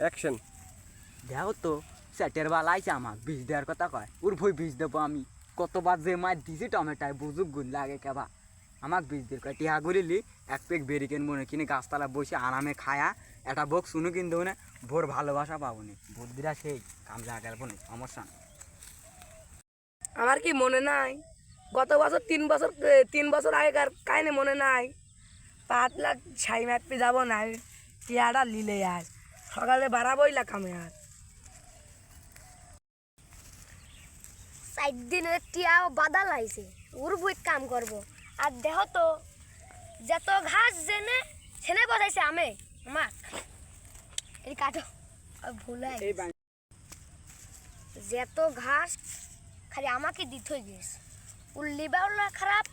Action দেখো তো সেটের বেলা আইছে আমার বীজ দেওয়ার কথা কয়। ওর ভই বীজ দেবো আমি। কতবার যে মাছ দিছি টমেটায় বুঝুক গুণ লাগে কেবা। আমাক বীজ দিয়ে কয় টিহা গলিলি এক পেক বেরিকেন মনে কিনে গাছতলা বসে আরামে খায়া একটা বক শুনু কিন্তু না ভোর ভালোবাসা পাবো নি। বুদ্ধিরা সেই কাম যা গেল সমস্যা আমার কি মনে নাই? গত বছর তিন বছর তিন বছর আগেকার কাহিনি মনে নাই? পাতলা ছাই মাপি যাব না টিয়াটা লিলে আজ। সকালে বাড়াবোই লাগামে আর চার দিনের টিয়াও বাদাল আইছে ওর কাম করব আর দেহ তো যত ঘাস জেনে সেনে বসাইছে আমি মা এই কাটো ভুলাই যত ঘাস খালি আমাকে দিতে গেছে। ওর লিবারও খারাপ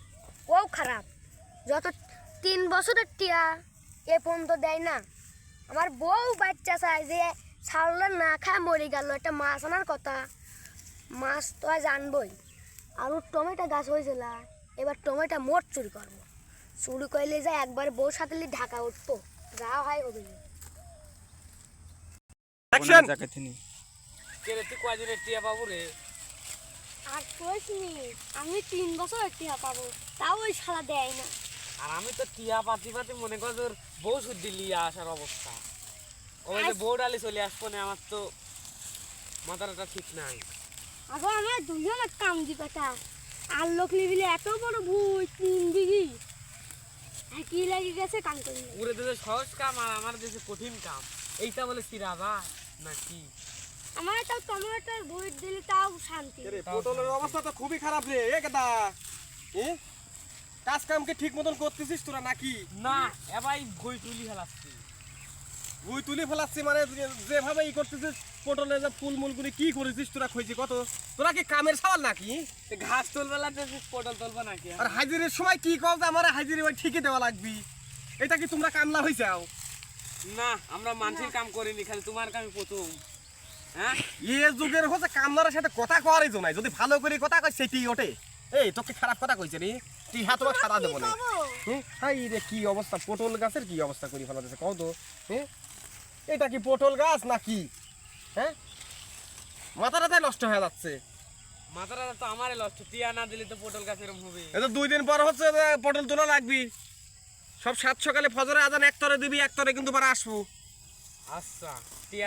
ও খারাপ যত তিন বছরের টিয়া এ পর্যন্ত দেয় না। আমার বউ বাচ্চা চায় যে ছাড়লে না খায় মরে গেল একটা মাছ আনার কথা। মাছ তো আর জানবই আর টমেটো গাছ হয়েছিল। এবার টমেটো মোট চুরি করব। চুরি করলে যায় একবার বউ সাথে ঢাকা উঠবো। যা হয় হবে আর আমি তিন বছর টিয়া পাবো। তাও ওই শালা দেয় না। আর আমি তো টিয়া পাতি পাতি মনে কর তোর বউ শুদ্ধি লিয়ে আসার অবস্থা। ও যে বউ ডালি চলে আসব না আমার তো মাথাটা ঠিক নাই। আগো আমার দুজনের কাম দিবাটা আর লোক লিবিলে এত বড় ভুই তিন দিঘি কি লাগি গেছে কাম করি। পুরে দেশে সহজ কাম আর আমার দেশে কঠিন কাম। এইটা বলে সিরাবা নাকি আমার তাও টমেটোর ভুই দিলে তাও শান্তি। পটলের অবস্থা তো খুবই খারাপ রে এ? কাজ কাম কি ঠিক মতন করতেছিস তোরা নাকি? না এবার ভই তুলি ফেলাচ্ছি। বুই তুলি ফেলাচ্ছি মানে যেভাবে ই করতেছিস পটলের যে ফুল মুলগুলি কি করেছিস তোরা খুঁজছি কত? তোরা কি কামের সওয়াল নাকি? ঘাস তুলবেলা পটল তুলবা নাকি? আর হাজিরের সময় কি কও যে আমার হাজিরি ওই ঠিকই দেওয়া লাগবি? এটা কি তোমরা কামলা হইছাও? না আমরা মানুষের কাম করিনি খালি তোমার কামই প্রথম। হ্যাঁ? এ যুগের হচ্ছে কামলার সাথে কথা কওয়ারই জন্য যদি ভালো করে কথা কয় সেটি ওঠে। এই তোকে খারাপ কথা কইছে রে তুই হাত তোমার সারা দেবো না। হুম? হাই রে কি অবস্থা? পটল গাছের কি অবস্থা করে ফেলা দিয়েছে কও তো। হ্যাঁ এটা কি পটল গাছ নাকি? হ্যাঁ? মাথাটা নষ্ট হয়ে যাচ্ছে। মাথাটা তো আমারই লষ্ট টিয়া না দিলে তো পটল গাছ এরকম হবে। এটা দুই দিন পর হচ্ছে পটল তোলা লাগবি। সব সাত সকালে ফজরে আজান এক তরে দিবি এক তরে কিন্তু পরে আসব। আচ্ছা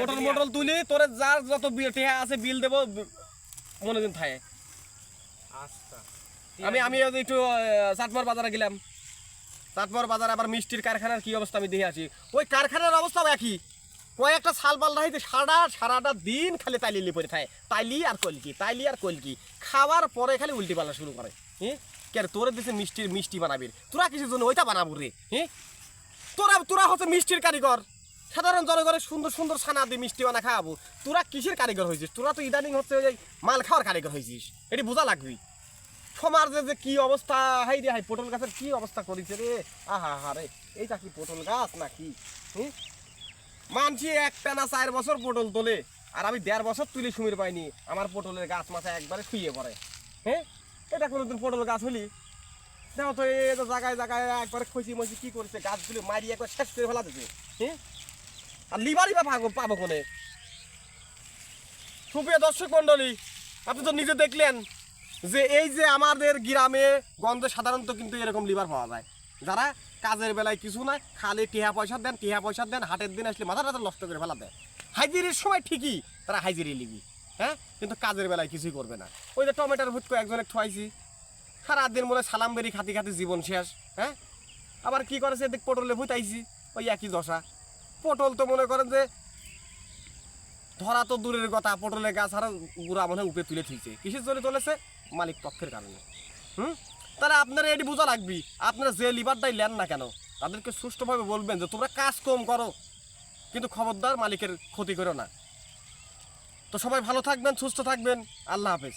পটল মটল তুলি তোরে যার যত বিল টেহা আছে বিল দেবো মনে দিন থাকে আচ্ছা। আমি আমি একটু চাটমার বাজারে গেলাম। চাটমার বাজারে আবার মিষ্টির কারখানার কি অবস্থা আমি দেখে আছি ওই কারখানার অবস্থাও একই। কয়েকটা সাল পাল রাইতে সারা সারাটা দিন খালি তাইলি পরে থাকে। তাইলি আর কলকি তাইলি আর কলকি। খাওয়ার পরে খালি উল্টি পাল্লা শুরু করে। হ্যাঁ কে রে, তোরে দিছে মিষ্টির মিষ্টি বানাবি। তোরা কিসের জন্য ওইটা বানাবো রে? হ্যাঁ তোরা তোরা হচ্ছে মিষ্টির কারিগর। সাধারণ জনগণের সুন্দর সুন্দর ছানা দিয়ে মিষ্টি বানা খাওয়াবো। তোরা কিসের কারিগর হয়েছিস তোরা তো ইদানিং হচ্ছে ওই মাল খাওয়ার কারিগর হয়েছিস এটি বোঝা লাগবি। সমাজে যে যে কি অবস্থা? হাই রে, হাই, পটল গাছের কি অবস্থা করেছে রে? আহা হা রে, এইটা কি পটল গাছ নাকি? হুম? মানছি একটা না চার বছর পটল তোলে, আর আমি দেড় বছর তুলে সুমির পাইনি। আমার পটলের গাছ মাথায় একবারে শুয়ে পড়ে। হ্যাঁ এটা কোনোদিন পটল গাছ হলি? দেখো তো, এই জায়গায় জায়গায় একবারে খসি মসি কি করেছে, গাছগুলো মারি একবার শেষ করে ফেলা দিছে। হ্যাঁ আর লিবারই বা পাবো পাবো কোনে? সুপ্রিয় দর্শক মন্ডলী আপনি তো নিজে দেখলেন যে এই যে আমাদের গ্রামে গন্ধে সাধারণত কিন্তু এরকম লিভার পাওয়া যায়। যারা কাজের বেলায় কিছু না, খালি টিহা পয়সা দেন, টিহা পয়সা দেন, হাটের দিন আসলে মাথা টাথা নষ্ট করে ফেলা দেয়। হাজিরির সময় ঠিকই তারা হাজিরি লিবি হ্যাঁ? কিন্তু কাজের বেলায় কিছুই করবে না। ওই যে টমেটোর ভুটকো একজনে ঠোয়াইছি, সারাদিন হয় সালাম বেরি খাতি খাতি জীবন শেষ হ্যাঁ? আবার কি করেছে, এদিক পটলে ভুতাইছি, ওই একই দশা। পটল তো মনে করেন যে ধরা তো দূরের কথা, পটলের গাছ আর গুড়া মনে উপে উপরে তুলে থুইছে। কিসের জন্য তুলেছে? মালিক পক্ষের কারণে। হুম? তাহলে আপনারা এটি বোঝা লাগবি, আপনারা যে লিভারটাই নেন না কেন? তাদেরকে সুষ্ঠুভাবে বলবেন যে, তোমরা কাজ কম করো, কিন্তু খবরদার মালিকের ক্ষতি করো না। তো সবাই ভালো থাকবেন, সুস্থ থাকবেন। আল্লাহ হাফেজ।